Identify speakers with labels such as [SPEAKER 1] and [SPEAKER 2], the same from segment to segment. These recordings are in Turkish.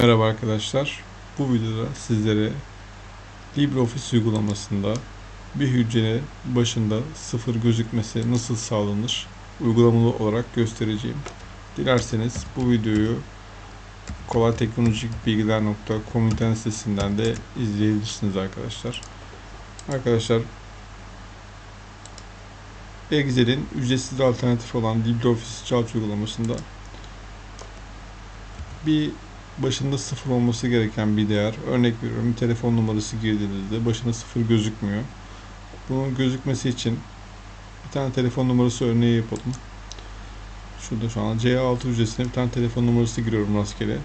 [SPEAKER 1] Merhaba arkadaşlar. Bu videoda sizlere LibreOffice uygulamasında bir hücrenin başında sıfır gözükmesi nasıl sağlanır uygulamalı olarak göstereceğim. Dilerseniz bu videoyu kolayteknolojikbilgiler.com internet sitesinden de izleyebilirsiniz arkadaşlar. Arkadaşlar Excel'in ücretsiz alternatifi olan LibreOffice Charge uygulamasında bir başında sıfır olması gereken bir değer. Örnek veriyorum telefon numarası girdiğinizde başında sıfır gözükmüyor. Bunun gözükmesi için bir tane telefon numarası örneği yapalım. Şurada şu an C6 hücresine bir tane telefon numarası giriyorum rastgele.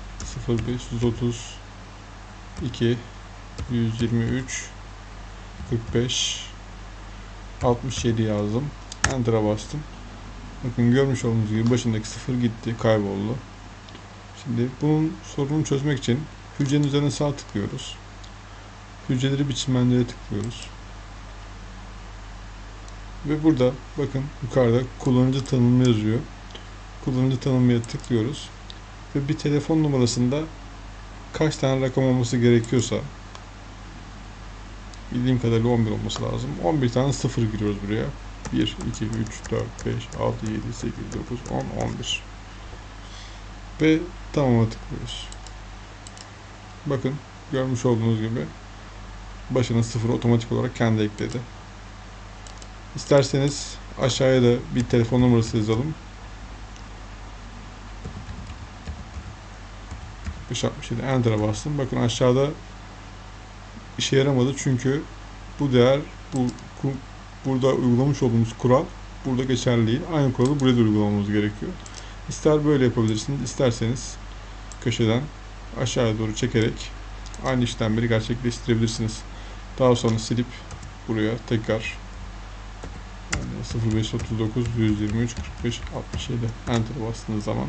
[SPEAKER 1] 0530 2 123 45 67 yazdım. Enter'a bastım. Bakın görmüş olduğunuz gibi başındaki sıfır gitti, kayboldu. Şimdi bunun sorununu çözmek için hücrenin üzerine sağ tıklıyoruz. Hücreleri biçimlendir'e tıklıyoruz. Ve burada bakın yukarıda kullanıcı tanımı yazıyor. Kullanıcı tanımıya tıklıyoruz. Ve bir telefon numarasında kaç tane rakam olması gerekiyorsa bildiğim kadarıyla 11 olması lazım. 11 tane sıfır giriyoruz buraya. 1, 2, 3, 4, 5, 6, 7, 8, 9, 10, 11 ve tamam'a tıklıyoruz. Bakın görmüş olduğunuz gibi başına sıfır otomatik olarak kendi ekledi. İsterseniz aşağıya da bir telefon numarası yazalım. 567 Enter'a bastım. Bakın aşağıda işe yaramadı çünkü bu değer bu burada uygulamış olduğumuz kural burada geçerli değil. Aynı kuralı buraya da uygulamamız gerekiyor. İster böyle yapabilirsiniz, isterseniz köşeden aşağıya doğru çekerek aynı işlemleri gerçekleştirebilirsiniz. Daha sonra silip buraya tekrar yani 0539 123 45 67 enter bastığınız zaman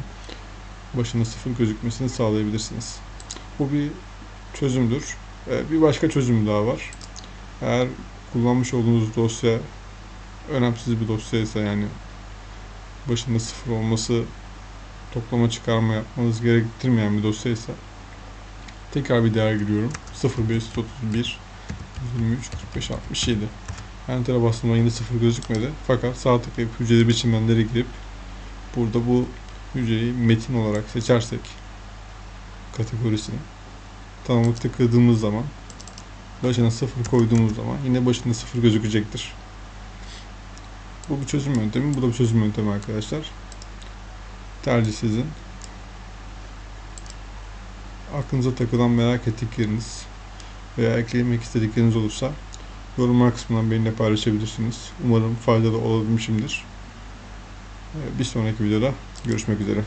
[SPEAKER 1] başına sıfır gözükmesini sağlayabilirsiniz. Bu bir çözümdür. Ee, bir başka çözüm daha var. Eğer kullanmış olduğunuz dosya önemsiz bir dosyaysa yani başında sıfır olması toplama çıkarma yapmanız gerektirmeyen bir dosyaysa tekrar bir değer giriyorum. 0531 23 45 67 Enter'a bastığımda yine sıfır gözükmedi. Fakat sağ tıklayıp hücreli biçimlenlere girip burada bu hücreyi metin olarak seçersek kategorisini tanımı tıkladığımız zaman başına sıfır koyduğumuz zaman yine başında sıfır gözükecektir. Bu bir çözüm yöntemi. Bu da bir çözüm yöntemi arkadaşlar. Tercih sizin. Aklınıza takılan merak ettikleriniz veya eklemek istedikleriniz olursa yorumlar kısmından benimle paylaşabilirsiniz. Umarım faydalı olabilmişimdir. Bir sonraki videoda görüşmek üzere.